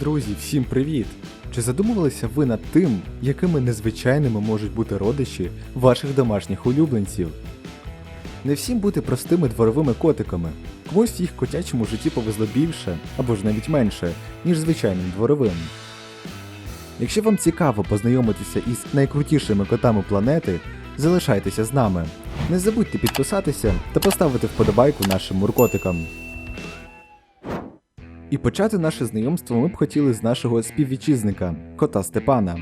Друзі, всім привіт! Чи задумувалися ви над тим, якими незвичайними можуть бути родичі ваших домашніх улюбленців? Не всім бути простими дворовими котиками. Комусь їх котячому житті повезло більше, або ж навіть менше, ніж звичайним дворовим. Якщо вам цікаво познайомитися із найкрутішими котами планети, залишайтеся з нами. Не забудьте підписатися та поставити вподобайку нашим муркотикам. І почати наше знайомство ми б хотіли з нашого співвітчизника, кота Степана.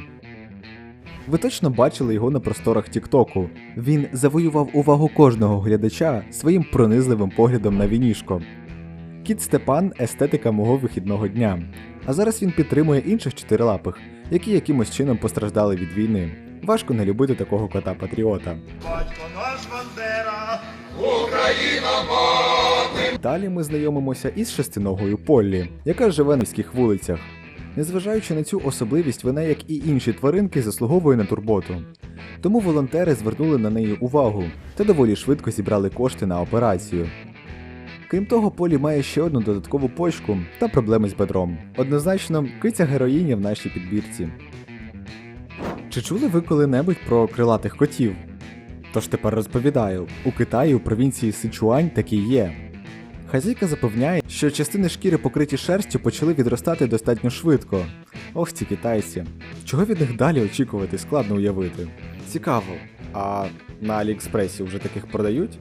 Ви точно бачили його на просторах Тіктоку. Він завоював увагу кожного глядача своїм пронизливим поглядом на вінішко. Кіт Степан естетика мого вихідного дня. А зараз він підтримує інших чотирилапих, які якимось чином постраждали від війни. Важко не любити такого кота-патріота. Батько наш Бандера, Далі ми знайомимося із шестиногою Поллі, яка живе на міських вулицях. Незважаючи на цю особливість, вона, як і інші тваринки, заслуговує на турботу. Тому волонтери звернули на неї увагу та доволі швидко зібрали кошти на операцію. Крім того, Полі має ще одну додаткову почку та проблеми з бедром. Однозначно, киця героїня в нашій підбірці. Чи чули ви коли-небудь про крилатих котів? Тож тепер розповідаю: у Китаї у провінції Сичуань такі є. Хазяйка запевняє, що частини шкіри, покриті шерстю, почали відростати достатньо швидко. Ох, ці китайці. Чого від них далі очікувати, складно уявити. Цікаво. А на Аліекспресі вже таких продають?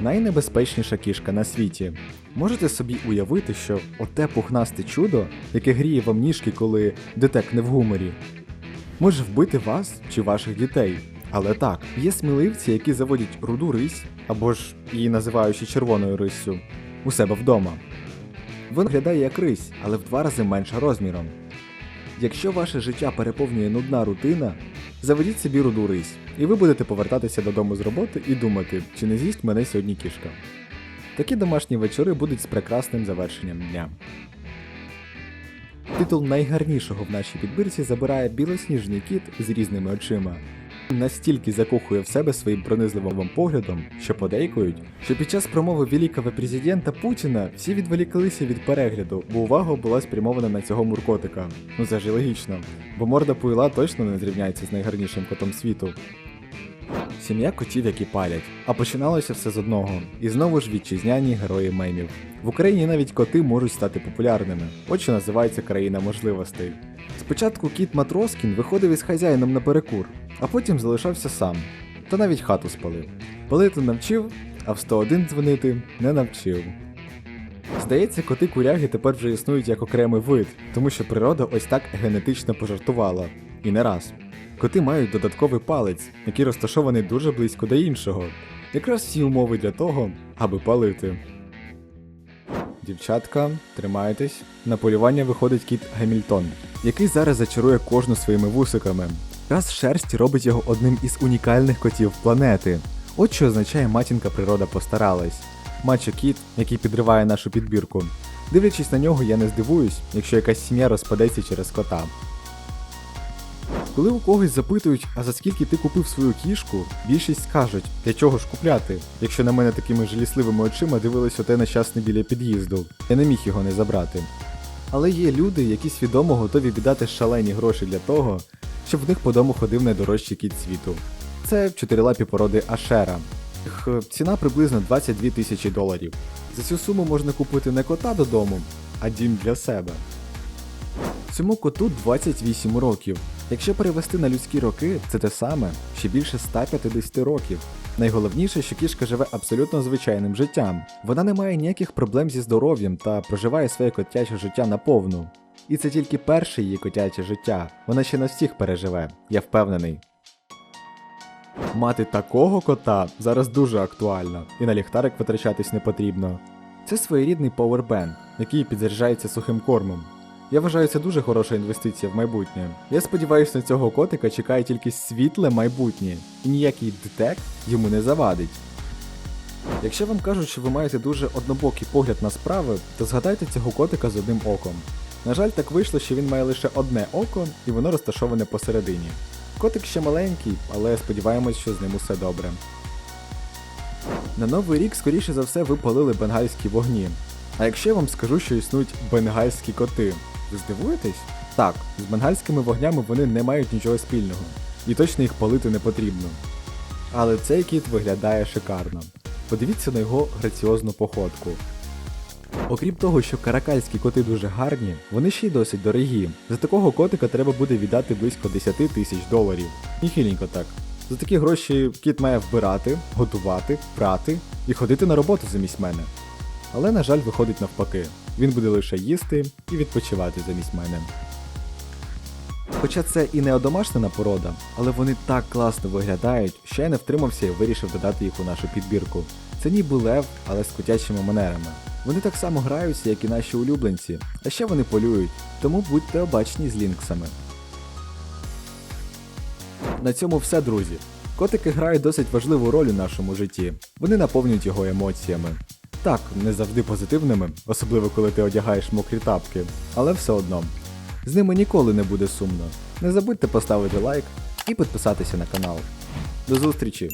Найнебезпечніша кішка на світі. Можете собі уявити, що оте пухнасте чудо, яке гріє вам ніжки, коли дитек не в гуморі, може вбити вас чи ваших дітей. Але так, є сміливці, які заводять руду рись, або ж її називаючи червоною риссю, у себе вдома. Вона виглядає як рись, але в два рази менша розміром. Якщо ваше життя переповнює нудна рутина, заведіть собі руду рись, і ви будете повертатися додому з роботи і думати, чи не з'їсть мене сьогодні кішка. Такі домашні вечори будуть з прекрасним завершенням дня. Титул найгарнішого в нашій підбірці забирає білосніжний кіт з різними очима. Настільки закохує в себе своїм пронизливим поглядом, що подейкують, що під час промови великого президента Путіна всі відволіклися від перегляду, бо увага була спрямована на цього муркотика. Ну це ж і логічно, бо морда пуйла точно не зрівняється з найгарнішим котом світу. Сім'я котів, які палять. А починалося все з одного. І знову ж вітчизняні герої мемів. В Україні навіть коти можуть стати популярними. От називається країна можливостей. Спочатку кіт Матроскін виходив із хазяїном на перекур, а потім залишався сам. Та навіть хату спалив. Палити навчив, а в 101 дзвонити не навчив. Здається, коти куряги тепер вже існують як окремий вид, тому що природа ось так генетично пожартувала. І не раз. Коти мають додатковий палець, який розташований дуже близько до іншого. Якраз всі умови для того, аби палити. Дівчатка, тримайтесь. На полювання виходить кіт Гамільтон, який зараз зачарує кожну своїми вусиками. Раз шерсть робить його одним із унікальних котів планети. От що означає матінка природа постаралась. Мачо кіт, який підриває нашу підбірку. Дивлячись на нього, я не здивуюсь, якщо якась сім'я розпадеться через кота. Коли у когось запитують, а за скільки ти купив свою кішку, більшість скажуть, для чого ж купляти, якщо на мене такими жалісливими очима дивились оте нещасне біля під'їзду. Я не міг його не забрати. Але є люди, які свідомо готові віддати шалені гроші для того, щоб в них по дому ходив найдорожчий кіт світу. Це чотирилапі породи Ашера. Їх е, ціна приблизно 22 тисячі доларів. За цю суму можна купити не кота додому, а дім для себе. Цьому коту 28 років. Якщо перевести на людські роки, це те саме, ще більше 150 років. Найголовніше, що кішка живе абсолютно звичайним життям. Вона не має ніяких проблем зі здоров'ям та проживає своє котяче життя наповну. І це тільки перше її котяче життя. Вона ще на всіх переживе, я впевнений. Мати такого кота зараз дуже актуально, і на ліхтарик витрачатись не потрібно. Це своєрідний пауербенк, який підзаряджається сухим кормом. Я вважаю, це дуже хороша інвестиція в майбутнє. Я сподіваюся, на цього котика чекає тільки світле майбутнє, і ніякий детек йому не завадить. Якщо вам кажуть, що ви маєте дуже однобокий погляд на справи, то згадайте цього котика з одним оком. На жаль, так вийшло, що він має лише одне око, і воно розташоване посередині. Котик ще маленький, але сподіваємось, що з ним усе добре. На новий рік, скоріше за все, ви палили бенгальські вогні. А якщо я вам скажу, що існують бенгальські коти, ви здивуєтесь? Так, з бенгальськими вогнями вони не мають нічого спільного, і точно їх палити не потрібно. Але цей кіт виглядає шикарно. Подивіться на його граціозну походку. Окрім того, що каракальські коти дуже гарні, вони ще й досить дорогі. За такого котика треба буде віддати близько 10 тисяч доларів. Ніхіленько так. За такі гроші кіт має вбирати, готувати, прати і ходити на роботу замість мене. Але, на жаль, виходить навпаки. Він буде лише їсти і відпочивати замість мене. Хоча це і не одомашнена порода, але вони так класно виглядають, що я не втримався і вирішив додати їх у нашу підбірку. Це ніби лев, але з котячими манерами. Вони так само граються, як і наші улюбленці, а ще вони полюють, тому будьте обачні з лінксами. На цьому все, друзі. Котики грають досить важливу роль у нашому житті. Вони наповнюють його емоціями. Так, не завжди позитивними, особливо коли ти одягаєш мокрі тапки, але все одно. З ними ніколи не буде сумно. Не забудьте поставити лайк і підписатися на канал. До зустрічі!